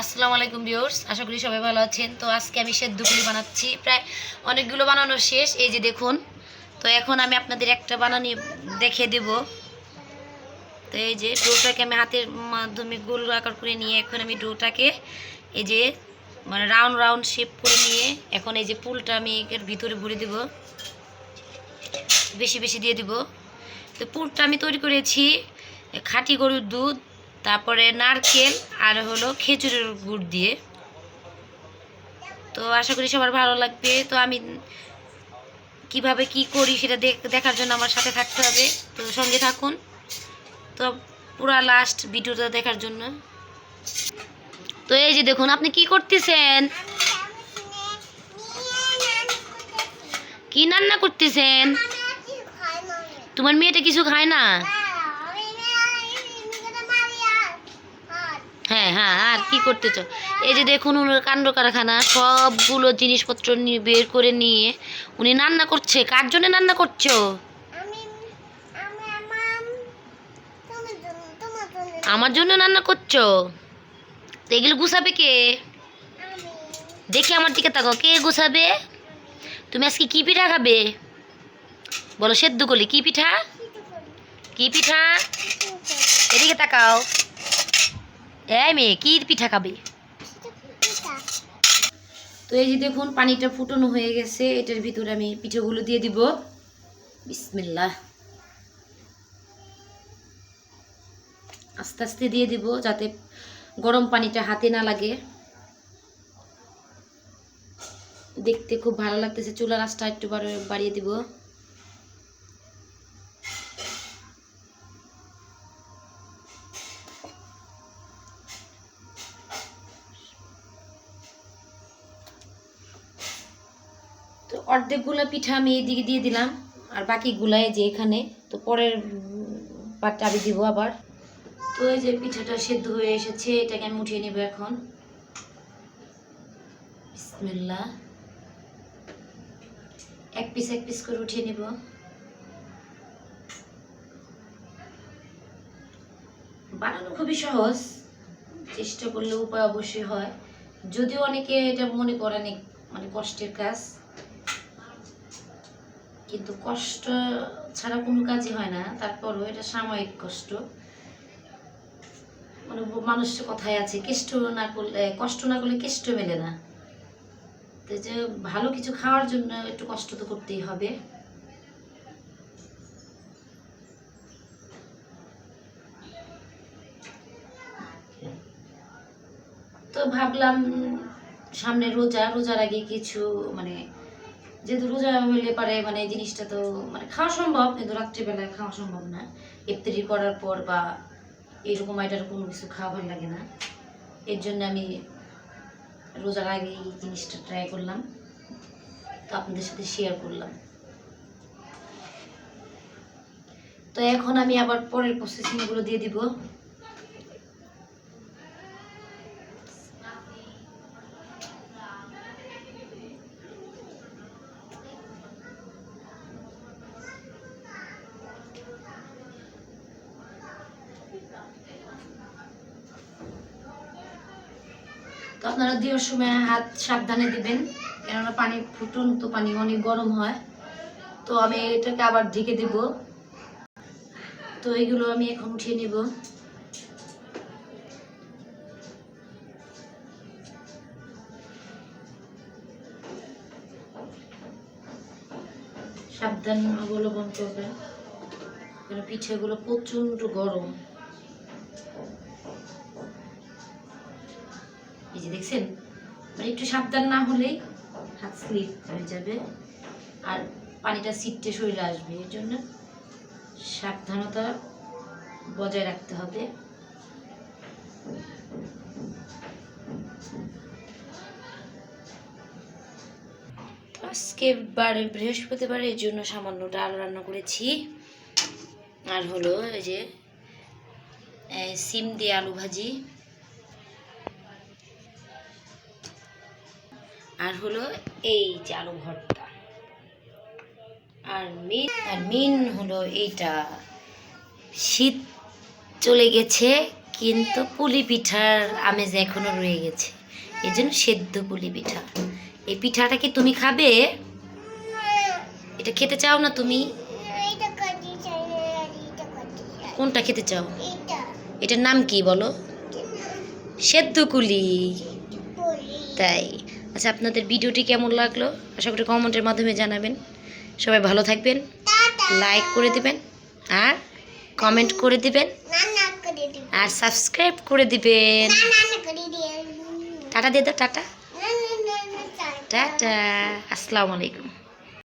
আসসালামু আলাইকুম ভিউয়ার্স, আশা করি সবাই ভালো আছেন। তো আজকে আমি সেদ্ধ পুলি বানাচ্ছি। প্রায় অনেকগুলো বানানো শেষ, এই যে দেখুন। তো এখন আমি আপনাদের একটা বানানি দেখে দেব। তো এই যে ডোটাকে আমি হাতের মাধ্যমে গোল আকার করে নিয়ে এখন আমি ডোটাকে এই যে মানে রাউন্ড রাউন্ড শেপ করে নিয়ে এখন এই যে পুলটা আমি এর ভিতরে ভরে দেব। বেশি বেশি দিয়ে দিব। তো পুরটা আমি তৈরি করেছি খাঁটি গরুর দুধ তারপরে নারকেল আর হলো খেজুরের গুড় দিয়ে। তো আশা করি সবার ভালো লাগবে। তো আমি কীভাবে কি করি সেটা দেখ- দেখার জন্য আমার সাথে থাকতে হবে। তো সঙ্গে থাকুন। তো পুরা লাস্ট ভিডিওটা দেখার জন্য। তো এই যে দেখুন আপনি কি করতেছেন? কি রান্না করতেছেন? তোমার মেয়েটা কিছু খায় না? হ্যাঁ হ্যাঁ আর কি করতেছ এই যে দেখুন ওনার কাণ্ড কারখানা সবগুলো জিনিসপত্র নিয়ে বের করে নিয়ে উনি রান্না করছে। কার জন্য রান্না করছ? আমার জন্য রান্না করছ? তো এগুলো গুছাবে কে? দেখি আমার দিকে তাকাও কে গুছাবে? তুমি আজকে কি পিঠা খাবে? বলো সেদ্ধ করলি কি পিঠা? কি পিঠা? এদিকে তাকাও। এই মেয়ে, কি পিঠা খাবে? তো এই যে দেখুন, পানিটা ফুটানো হয়ে গেছে। এটার ভিতরে আমি পিঠাগুলো দিয়ে দিব। বিসমিল্লাহ। আস্তে আস্তে দিয়ে দিব, যাতে গরম পানিটা হাতে না লাগে। দেখতে খুব ভালো লাগতেছে। চুলার আঁচটা একটু বাড়ি- বাড়িয়ে দিব। তো অর্ধেকগুলো পিঠা আমি এইদিকে দিয়ে দিলাম, আর বাকিগুলা এই যে এখানে, তো পরের পাটটা আমি দিব আবার। তো এই যে পিঠাটা সেদ্ধ হয়ে এসেছে, এটাকে আমি উঠিয়ে নেব এখন। বিসমিল্লাহ। এক পিস এক পিস করে উঠিয়ে নেব। বানানো খুবই সহজ, চেষ্টা করলে উপায় অবশ্যই হয়। যদিও অনেকে এটা মনে করে অনেক মানে কষ্টের কাজ। কিন্তু কষ্ট ছাড়া কোনো কাজই হয় না। তারপরও এটা সাময়িক কষ্ট। মানে মানুষের কথাই আছে, কেষ্ট না করলে, কষ্ট না করলে কেষ্ট মেলে না। তো যে ভালো কিছু খাওয়ার জন্য একটু কষ্ট তো করতেই হবে। তো ভাবলাম সামনে রোজা, রোজার আগে কিছু মানে যেহেতু রোজা হইলে পারে মানে এই জিনিসটা তো মানে খাওয়া সম্ভব, কিন্তু রাত্রিবেলায় খাওয়া সম্ভব না। ইফতারি করার পর বা এরকম আইটার কোনো কিছু খাওয়া ভালো লাগে না। এর জন্য আমি রোজার আগে এই জিনিসটা ট্রাই করলাম। তো আপনাদের সাথে শেয়ার করলাম। তো এখন আমি আবার পরের প্রসেসিংগুলো দিয়ে দিব। আপনারা দেওয়ার সময় হাত সাবধানে দিবেন, কেননা পানি ফুটন্ত পানি, অনেক গরম হয়। তো আমি এটাকে আবার ঢেকে দেব। তো এগুলো আমি এখন উঠিয়ে নেব। সাবধান অবলম্বন করবেন কারণ পিঠেগুলো প্রচণ্ড গরম। এই যে দেখছেন? মানে একটু সাবধান না হলেই হাত স্লিপ হয়ে যাবে আর পানিটা সিটটে শরীরে আসবে। এর জন্য সাবধানতা বজায় রাখতে হবে। আজকে বারে বৃহস্পতিবার, এর জন্য সামান্য ডাল রান্না করেছি। আর হলো এই যে সিম দিয়ে আলু ভাজি। আর হলো এই যে আলু ভর্তা আর মেন আর মেন হলো এইটা। শীত চলে গেছে কিন্তু পুলি পিঠার আমেজ এখনও রয়ে গেছে। এই জন্য সেদ্ধ পুলি পিঠা। এই পিঠাটা কি তুমি খাবে? এটা খেতে চাও না তুমি? কোনটা খেতে চাও? এটার নাম কি বলো? সেদ্ধ কুলি তাই। আচ্ছা আপনাদের ভিডিওটি কেমন লাগল? আশা করি কমেন্টের মাধ্যমে জানাবেন। সবাই ভালো থাকবেন লাইক করে দিবেন আর কমেন্ট করে দিবেন আর সাবস্ক্রাইব করে দিবেন। টাটা দিয়ে দাও টাটা। টাটা আসসালামু আলাইকুম।